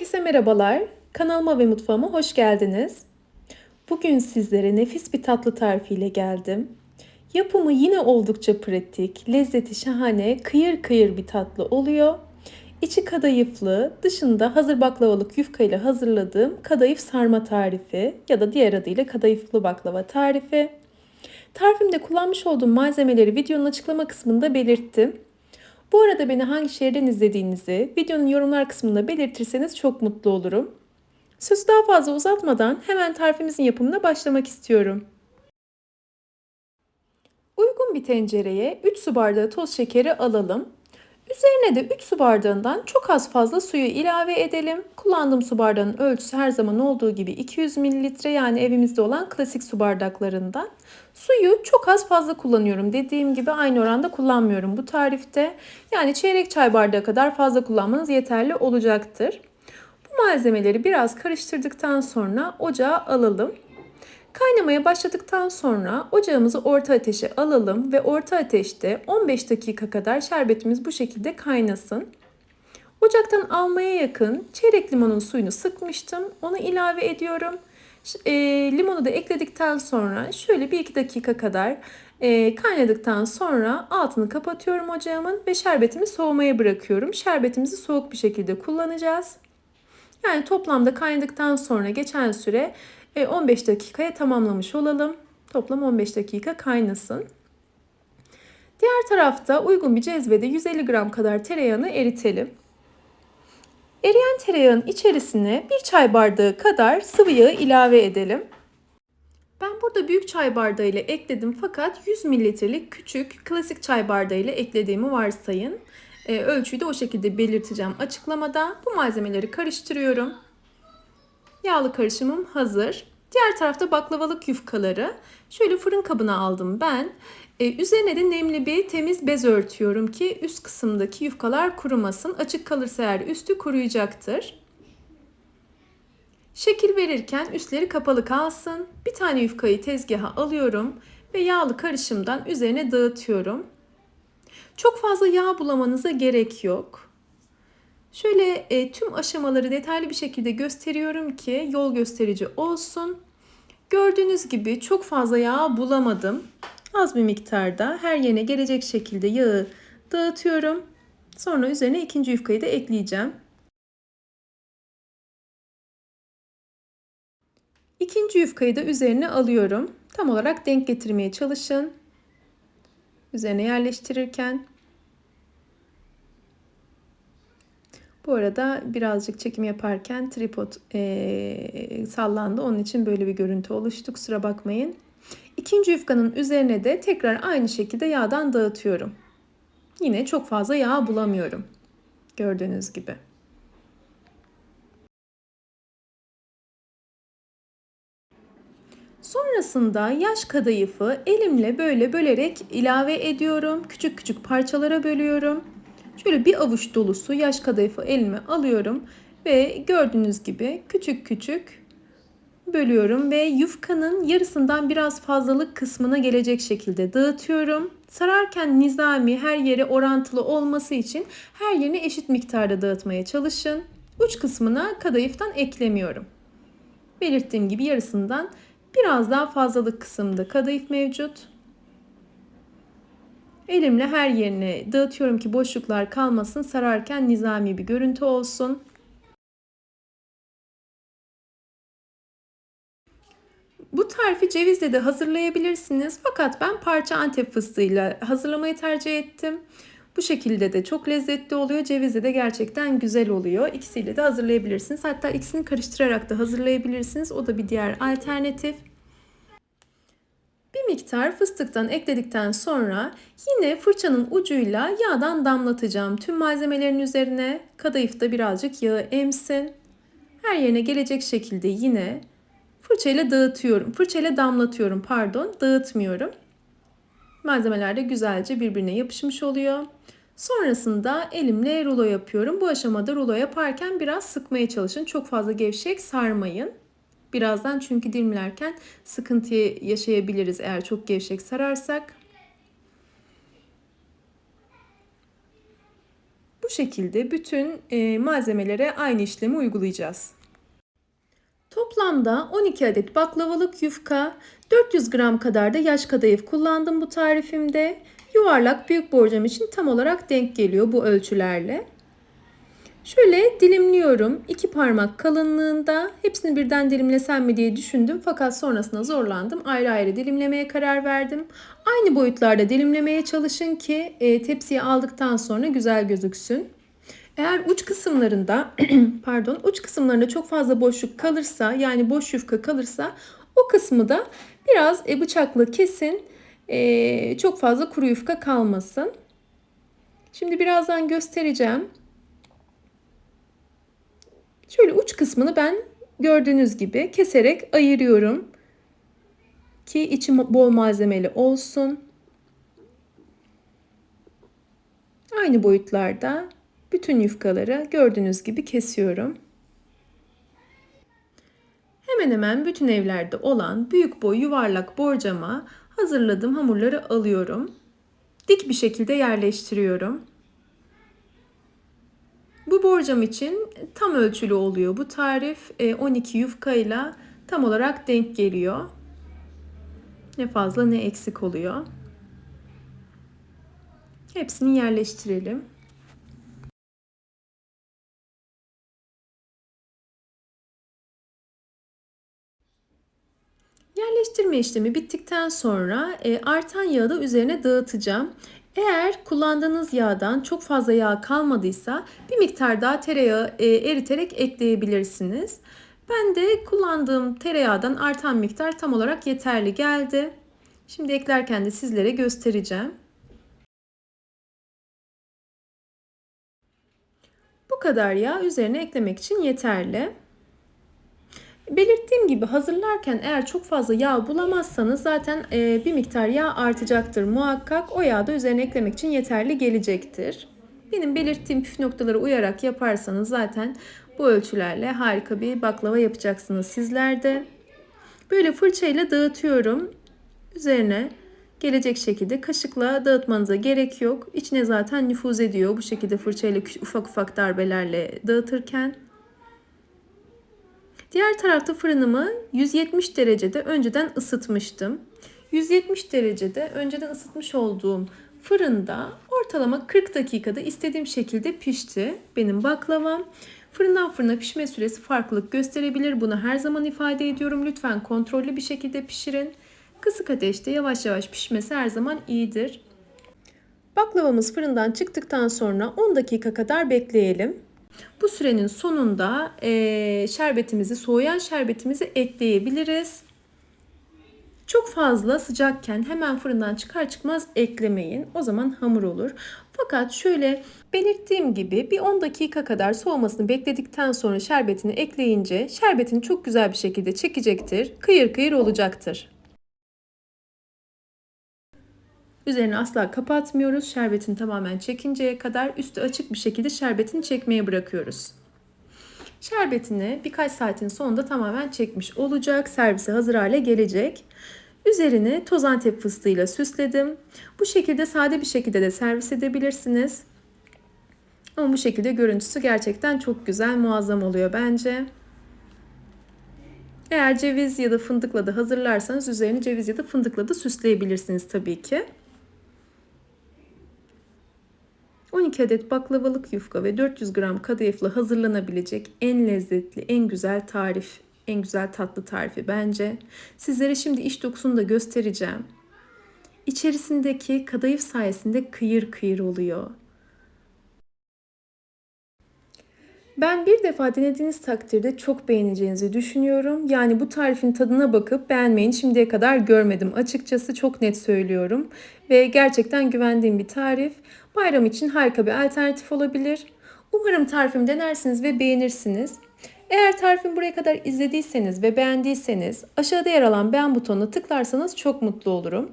Herkese merhabalar. Kanalıma ve mutfağıma hoş geldiniz. Bugün sizlere nefis bir tatlı tarifiyle geldim. Yapımı yine oldukça pratik, lezzeti şahane, kıyır kıyır bir tatlı oluyor. İçi kadayıflı, dışında hazır baklavalık yufka ile hazırladığım kadayıf sarma tarifi ya da diğer adıyla kadayıflı baklava tarifi. Tarifimde kullanmış olduğum malzemeleri videonun açıklama kısmında belirttim. Bu arada beni hangi şehirden izlediğinizi videonun yorumlar kısmında belirtirseniz çok mutlu olurum. Sözü daha fazla uzatmadan hemen tarifimizin yapımına başlamak istiyorum. Uygun bir tencereye 3 su bardağı toz şekeri alalım. Üzerine de 3 su bardağından çok az fazla suyu ilave edelim. Kullandığım su bardağının ölçüsü her zaman olduğu gibi 200 ml yani evimizde olan klasik su bardaklarından. Suyu çok az fazla kullanıyorum. Dediğim gibi aynı oranda kullanmıyorum bu tarifte. Yani çeyrek çay bardağı kadar fazla kullanmanız yeterli olacaktır. Bu malzemeleri biraz karıştırdıktan sonra ocağa alalım. Kaynamaya başladıktan sonra ocağımızı orta ateşe alalım ve orta ateşte 15 dakika kadar şerbetimiz bu şekilde kaynasın. Ocaktan almaya yakın çeyrek limonun suyunu sıkmıştım. Onu ilave ediyorum. E, limonu da ekledikten sonra şöyle 1-2 dakika kadar e, kaynadıktan sonra altını kapatıyorum ocağımın ve şerbetimi soğumaya bırakıyorum. Şerbetimizi soğuk bir şekilde kullanacağız. Yani toplamda kaynadıktan sonra geçen süre 15 dakikaya tamamlamış olalım. Toplam 15 dakika kaynasın. Diğer tarafta uygun bir cezvede 150 gram kadar tereyağını eritelim. Eriyen tereyağın içerisine bir çay bardağı kadar sıvı yağı ilave edelim. Ben burada büyük çay bardağı ile ekledim fakat 100 mililitrelik küçük klasik çay bardağı ile eklediğimi varsayın. E, ölçüyü de o şekilde belirteceğim açıklamada. Bu malzemeleri karıştırıyorum. Yağlı karışımım hazır. Diğer tarafta baklavalık yufkaları. Şöyle fırın kabına aldım ben. Ee, üzerine de nemli bir temiz bez örtüyorum ki üst kısımdaki yufkalar kurumasın. Açık kalırsa eğer üstü kuruyacaktır. Şekil verirken üstleri kapalı kalsın. Bir tane yufkayı tezgaha alıyorum ve yağlı karışımdan üzerine dağıtıyorum. Çok fazla yağ bulamanıza gerek yok. Şöyle e, tüm aşamaları detaylı bir şekilde gösteriyorum ki yol gösterici olsun. Gördüğünüz gibi çok fazla yağ bulamadım. Az bir miktarda her yerine gelecek şekilde yağı dağıtıyorum. Sonra üzerine ikinci yufkayı da ekleyeceğim. İkinci yufkayı da üzerine alıyorum. Tam olarak denk getirmeye çalışın. Üzerine yerleştirirken Bu arada birazcık çekim yaparken tripod e, sallandı. Onun için böyle bir görüntü oluştu. Kusura bakmayın. İkinci yufkanın üzerine de tekrar aynı şekilde yağdan dağıtıyorum. Yine çok fazla yağ bulamıyorum. Gördüğünüz gibi. Sonrasında yaş kadayıfı elimle böyle bölerek ilave ediyorum. Küçük küçük parçalara bölüyorum. Şöyle bir avuç dolusu yaş kadayıfı elime alıyorum ve gördüğünüz gibi küçük küçük bölüyorum ve yufkanın yarısından biraz fazlalık kısmına gelecek şekilde dağıtıyorum. Sararken nizami her yere orantılı olması için her yerine eşit miktarda dağıtmaya çalışın. Uç kısmına kadayıftan eklemiyorum. Belirttiğim gibi yarısından biraz daha fazlalık kısımda kadayıf mevcut. Elimle her yerine dağıtıyorum ki boşluklar kalmasın. Sararken nizami bir görüntü olsun. Bu tarifi cevizle de hazırlayabilirsiniz. Fakat ben parça antep fıstığıyla hazırlamayı tercih ettim. Bu şekilde de çok lezzetli oluyor. Cevizle de gerçekten güzel oluyor. İkisiyle de hazırlayabilirsiniz. Hatta ikisini karıştırarak da hazırlayabilirsiniz. O da bir diğer alternatif. Bir miktar fıstıktan ekledikten sonra yine fırçanın ucuyla yağdan damlatacağım. Tüm malzemelerin üzerine kadayıfta birazcık yağı emsin. Her yerine gelecek şekilde yine fırçayla dağıtıyorum. Fırçayla damlatıyorum pardon dağıtmıyorum. Malzemeler de güzelce birbirine yapışmış oluyor. Sonrasında elimle rulo yapıyorum. Bu aşamada rulo yaparken biraz sıkmaya çalışın. Çok fazla gevşek sarmayın. Birazdan çünkü dilimlerken sıkıntı yaşayabiliriz eğer çok gevşek sararsak. Bu şekilde bütün e, malzemelere aynı işlemi uygulayacağız. Toplamda 12 adet baklavalık yufka, 400 gram kadar da yaş kadayıf kullandım bu tarifimde. Yuvarlak büyük borcam için tam olarak denk geliyor bu ölçülerle. Şöyle dilimliyorum. iki parmak kalınlığında. Hepsini birden dilimlesem mi diye düşündüm. Fakat sonrasında zorlandım. Ayrı ayrı dilimlemeye karar verdim. Aynı boyutlarda dilimlemeye çalışın ki e, tepsiye aldıktan sonra güzel gözüksün. Eğer uç kısımlarında pardon uç kısımlarında çok fazla boşluk kalırsa yani boş yufka kalırsa o kısmı da biraz e, bıçakla kesin. E, çok fazla kuru yufka kalmasın. Şimdi birazdan göstereceğim. Şöyle uç kısmını ben gördüğünüz gibi keserek ayırıyorum. Ki içi bol malzemeli olsun. Aynı boyutlarda bütün yufkaları gördüğünüz gibi kesiyorum. Hemen hemen bütün evlerde olan büyük boy yuvarlak borcama hazırladığım hamurları alıyorum. Dik bir şekilde yerleştiriyorum. Bu borcam için tam ölçülü oluyor. Bu tarif 12 e, yufka ile tam olarak denk geliyor. Ne fazla ne eksik oluyor. Hepsini yerleştirelim. Yerleştirme işlemi bittikten sonra e, artan yağı da üzerine dağıtacağım. Eğer kullandığınız yağdan çok fazla yağ kalmadıysa bir miktar daha tereyağı e, eriterek ekleyebilirsiniz. Ben de kullandığım tereyağdan artan miktar tam olarak yeterli geldi. Şimdi eklerken de sizlere göstereceğim. Bu kadar yağ üzerine eklemek için yeterli. Belirttiğim gibi hazırlarken eğer çok fazla yağ bulamazsanız zaten e, bir miktar yağ artacaktır muhakkak. O yağ da üzerine eklemek için yeterli gelecektir. Benim belirttiğim püf noktalara uyarak yaparsanız zaten bu ölçülerle harika bir baklava yapacaksınız sizler de. Böyle fırçayla dağıtıyorum. Üzerine gelecek şekilde kaşıkla dağıtmanıza gerek yok. İçine zaten nüfuz ediyor bu şekilde fırçayla ufak ufak darbelerle dağıtırken. Diğer tarafta fırınımı 170 derecede önceden ısıtmıştım. 170 derecede önceden ısıtmış olduğum fırında ortalama 40 dakikada istediğim şekilde pişti benim baklavam. Fırından fırına pişme süresi farklılık gösterebilir. Bunu her zaman ifade ediyorum. Lütfen kontrollü bir şekilde pişirin. Kısık ateşte yavaş yavaş pişmesi her zaman iyidir. Baklavamız fırından çıktıktan sonra 10 dakika kadar bekleyelim. Bu sürenin sonunda e, şerbetimizi, soğuyan şerbetimizi ekleyebiliriz. Çok fazla sıcakken hemen fırından çıkar çıkmaz eklemeyin. O zaman hamur olur. Fakat şöyle belirttiğim gibi bir 10 dakika kadar soğumasını bekledikten sonra şerbetini ekleyince şerbetini çok güzel bir şekilde çekecektir. Kıyır kıyır olacaktır. Üzerini asla kapatmıyoruz. Şerbetini tamamen çekinceye kadar üstü açık bir şekilde şerbetini çekmeye bırakıyoruz. Şerbetini birkaç saatin sonunda tamamen çekmiş olacak. Servise hazır hale gelecek. Üzerini toz antep fıstığıyla süsledim. Bu şekilde sade bir şekilde de servis edebilirsiniz. Ama bu şekilde görüntüsü gerçekten çok güzel, muazzam oluyor bence. Eğer ceviz ya da fındıkla da hazırlarsanız üzerini ceviz ya da fındıkla da süsleyebilirsiniz tabii ki. 12 adet baklavalık yufka ve 400 gram kadayıfla hazırlanabilecek en lezzetli, en güzel tarif, en güzel tatlı tarifi bence. Sizlere şimdi iç dokusunu da göstereceğim. İçerisindeki kadayıf sayesinde kıyır kıyır oluyor. Ben bir defa denediğiniz takdirde çok beğeneceğinizi düşünüyorum. Yani bu tarifin tadına bakıp beğenmeyeni şimdiye kadar görmedim. Açıkçası çok net söylüyorum. Ve gerçekten güvendiğim bir tarif. Bayram için harika bir alternatif olabilir. Umarım tarifimi denersiniz ve beğenirsiniz. Eğer tarifimi buraya kadar izlediyseniz ve beğendiyseniz aşağıda yer alan beğen butonuna tıklarsanız çok mutlu olurum.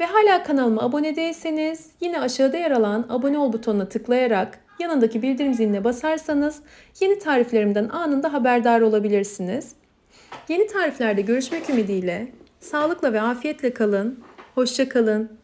Ve hala kanalıma abone değilseniz yine aşağıda yer alan abone ol butonuna tıklayarak yanındaki bildirim ziline basarsanız yeni tariflerimden anında haberdar olabilirsiniz. Yeni tariflerde görüşmek ümidiyle sağlıkla ve afiyetle kalın. Hoşça kalın.